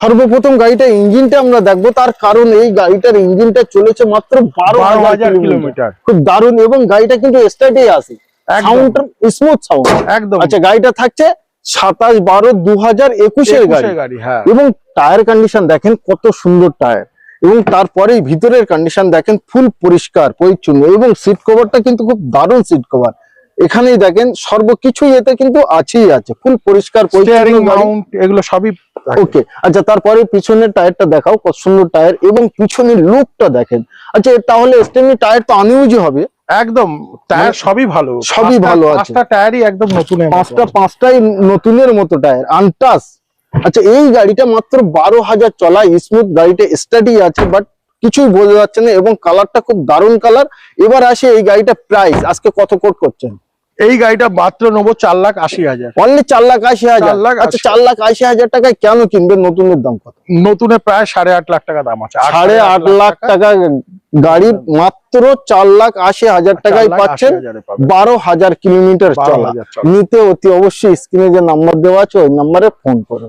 সর্বপ্রথম গাড়িটা ইঞ্জিনটা আমরা দেখব। তার কারণ এই গাড়িটার ইঞ্জিনটা চলেছে মাত্র বারো হাজার কিলোমিটার। খুব দারুণ এবং গাড়িটা কিন্তু স্টার্টে আসে সাউন্ড স্মুথ সাউন্ড একদম। আচ্ছা গাড়িটা থাকছে সাতাশ বারো দু হাজার একুশের গাড়ি। হ্যাঁ। এবং টায়ার কন্ডিশন দেখেন কত সুন্দর টায়ার এবং তারপরেই ভিতরের কন্ডিশন দেখেন ফুল পরিষ্কার পরিচ্ছন্ন এবং সিট কভারটা কিন্তু খুব দারুণ সিট কভার এখানেই দেখেন সর্বকিছু এতে কিন্তু আছেই আছে। ফুল পরিষ্কার এগুলো সবই। ওকে আচ্ছা তারপরে পিছনের টায়ারটা দেখাও কত সুন্দর টায়ার এবং পিছনের লুকটা দেখেন। আচ্ছা তাহলে স্টেমি টায়ার তো আনইউজি হবে। একদম টায়ার মানে সবই ভালো। সবই ভালো আছে। পাঁচটা টায়ারই একদম নতুন পাঁচটা পাঁচটাই নতুনের মতো টায়ার আনটাস। আচ্ছা এই গাড়িটা মাত্র বারো হাজার চলা স্মুথ গাড়িটা স্টাডি আছে বাট কিছুই বোঝা যাচ্ছে না এবং কালারটা খুব দারুণ কালার এবার আসে এই গাড়িটা প্রাইস আজকে কত কোট করছেন? এই গাড়িটা মাত্র নেব চার লাখ আশি হাজার। অনলি চার লাখ আশি হাজার? আচ্ছা চার লাখ আশি হাজার টাকায় কেন কিনবেন? নতুনের দাম কত? নতুনে প্রায় সাড়ে আট লাখ টাকা দাম আছে। সাড়ে আট লাখ টাকা গাড়ি মাত্র চার লাখ আশি হাজার টাকায় পাচ্ছেন। বারো হাজার কিলোমিটার চলা। নিতে অতি অবশ্যই স্ক্রিনে যে নাম্বার দেওয়া আছে ওই নাম্বারে ফোন করুন।